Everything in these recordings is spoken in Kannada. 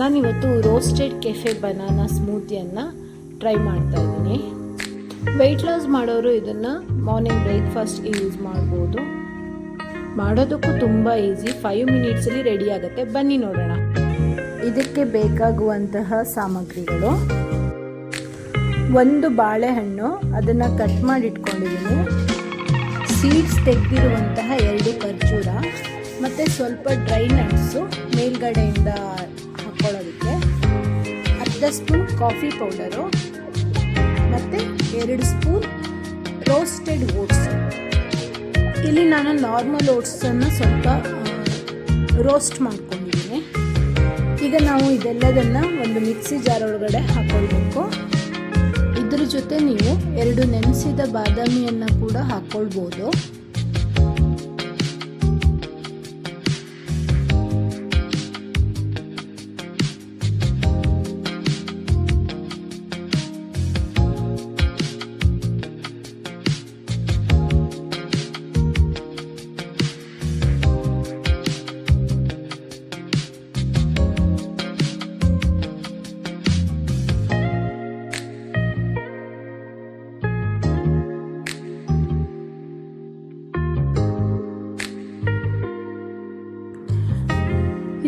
ನಾನಿವತ್ತು ರೋಸ್ಟೆಡ್ ಕೆಫೆ ಬನಾನಾ ಸ್ಮೂತಿಯನ್ನು ಟ್ರೈ ಮಾಡ್ತಾ ಇದ್ದೀನಿ. ವೆಯ್ಟ್ ಲಾಸ್ ಮಾಡೋರು ಇದನ್ನು ಮಾರ್ನಿಂಗ್ ಬ್ರೇಕ್ಫಾಸ್ಟ್ಗೆ ಯೂಸ್ ಮಾಡ್ಬೋದು. ಮಾಡೋದಕ್ಕೂ ತುಂಬ ಈಸಿ ಫೈವ್ ಮಿನಿಟ್ಸಲ್ಲಿ ರೆಡಿ ಆಗುತ್ತೆ. ಬನ್ನಿ ನೋಡೋಣ. ಇದಕ್ಕೆ ಬೇಕಾಗುವಂತಹ ಸಾಮಗ್ರಿಗಳು. ಒಂದು ಬಾಳೆಹಣ್ಣು, ಅದನ್ನು ಕಟ್ ಮಾಡಿ ಇಟ್ಕೊಂಡಿದ್ದೀನಿ ಸೀಡ್ಸ್ ತೆಗೆದಿರುವಂತಹ ಎರಡು ಖರ್ಜೂರ, ಮತ್ತು ಸ್ವಲ್ಪ ಡ್ರೈ ನಟ್ಸು ಮೇಲ್ಗಡೆಯಿಂದ ಹಾಕ್ಕೊಳ್ಳೋದಕ್ಕೆ ಅರ್ಧ ಸ್ಪೂನ್ ಕಾಫಿ ಪೌಡರು ಮತ್ತು ಎರಡು ಸ್ಪೂನ್ ರೋಸ್ಟೆಡ್ ಓಟ್ಸ್ ಇಲ್ಲಿ ನಾನು ನಾರ್ಮಲ್ ಓಟ್ಸನ್ನು ಸ್ವಲ್ಪ ರೋಸ್ಟ್ ಮಾಡ್ಕೊಂಡಿದ್ದೀನಿ. ಈಗ ನಾವು ಇದೆಲ್ಲದನ್ನು ಒಂದು ಮಿಕ್ಸಿ ಜಾರ್ ಒಳಗಡೆ ಹಾಕ್ಕೊಳ್ಬೇಕು ಇದ್ರ ಜೊತೆ ನೀವು ಎರಡು ನೆನೆಸಿದ ಬಾದಾಮಿಯನ್ನು ಕೂಡ ಹಾಕ್ಕೊಳ್ಬೋದು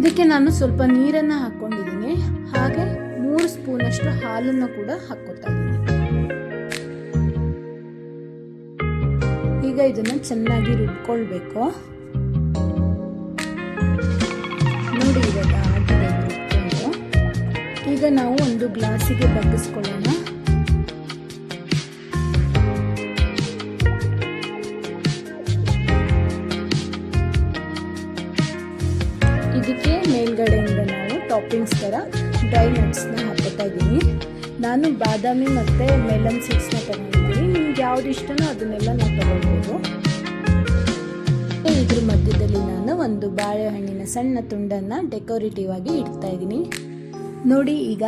ಇದಕ್ಕೆ ನಾನು ಸ್ವಲ್ಪ ನೀರನ್ನು ಹಾಕ್ಕೊಂಡಿದ್ದೀನಿ. ಹಾಗೆ ಮೂರು ಸ್ಪೂನಷ್ಟು ಹಾಲನ್ನು ಕೂಡ ಹಾಕ್ಕೊತಾ ಇದ್ದೀನಿ. ಈಗ ಇದನ್ನು ಚೆನ್ನಾಗಿ ರುಬ್ಕೊಳ್ಬೇಕು. ನೋಡಿ ಇವಾಗ ಈಗ ನಾವು ಒಂದು ಗ್ಲಾಸಿಗೆ ಬಗ್ಗಿಸ್ಕೊಳ್ಳೋಣ. ನಾವು ಟಾಪಿಂಗ್ಸ್ ಥರ ಡ್ರೈ ನಟ್ಸ್ನ ಹಾಕೋತಾ ಇದ್ದೀನಿ. ನಾನು ಬಾದಾಮಿ ಮತ್ತು ಮೆಲನ್ ಸೀಡ್ಸ್ನ ತಗೊಂಡಿದ್ದೀನಿ. ನಿಮ್ಗೆ ಯಾವ್ದು ಇಷ್ಟನೋ ಅದನ್ನೆಲ್ಲ ನಾವು ತಗೊಳ್ಬೋದು. ಇದ್ರ ಮಧ್ಯದಲ್ಲಿ ನಾನು ಒಂದು ಬಾಳೆಹಣ್ಣಿನ ಸಣ್ಣ ತುಂಡನ್ನು ಡೆಕೋರೇಟಿವ್ ಆಗಿ ಇಡ್ತಾ ಇದ್ದೀನಿ. ನೋಡಿ ಈಗ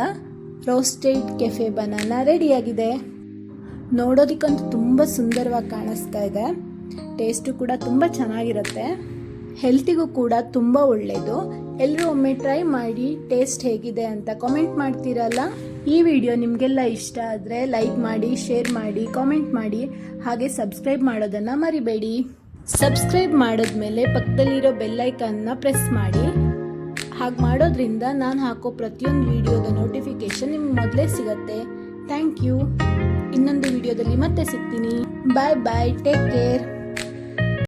ರೋಸ್ಟೆಡ್ ಕೆಫೆ ಬನಾನ ರೆಡಿಯಾಗಿದೆ ನೋಡೋದಕ್ಕಂತೂ ತುಂಬ ಸುಂದರವಾಗಿ ಕಾಣಿಸ್ತಾ ಇದೆ. ಟೇಸ್ಟು ಕೂಡ ತುಂಬ ಚೆನ್ನಾಗಿರುತ್ತೆ. ಹೆಲ್ತಿಗೂ ಕೂಡ ತುಂಬ ಒಳ್ಳೆಯದು ಎಲ್ಲರೂ ಒಮ್ಮೆ ಟ್ರೈ ಮಾಡಿ, ಟೇಸ್ಟ್ ಹೇಗಿದೆ ಅಂತ ಕಾಮೆಂಟ್ ಮಾಡ್ತೀರಲ್ಲ? ಈ ವಿಡಿಯೋ ನಿಮಗೆಲ್ಲ ಇಷ್ಟ ಆದರೆ ಲೈಕ್ ಮಾಡಿ, ಶೇರ್ ಮಾಡಿ, ಕಾಮೆಂಟ್ ಮಾಡಿ, ಹಾಗೆ ಸಬ್ಸ್ಕ್ರೈಬ್ ಮಾಡೋದನ್ನು ಮರಿಬೇಡಿ. ಸಬ್ಸ್ಕ್ರೈಬ್ ಮಾಡಿದ್ಮೇಲೆ ಪಕ್ಕದಲ್ಲಿರೋ ಬೆಲ್ಲೈಕನ್ನ ಪ್ರೆಸ್ ಮಾಡಿ. ಹಾಗೆ ಮಾಡೋದ್ರಿಂದ ನಾನು ಹಾಕೋ ಪ್ರತಿಯೊಂದು ವಿಡಿಯೋದ ನೋಟಿಫಿಕೇಶನ್ ನಿಮ್ಗೆ ಮೊದಲೇ ಸಿಗತ್ತೆ. Thank you. ಇನ್ನೊಂದು ವಿಡಿಯೋದಲ್ಲಿ ಮತ್ತೆ ಸಿಗ್ತೀನಿ. ಬಾಯ್ ಬಾಯ್ ಟೇಕ್ ಕೇರ್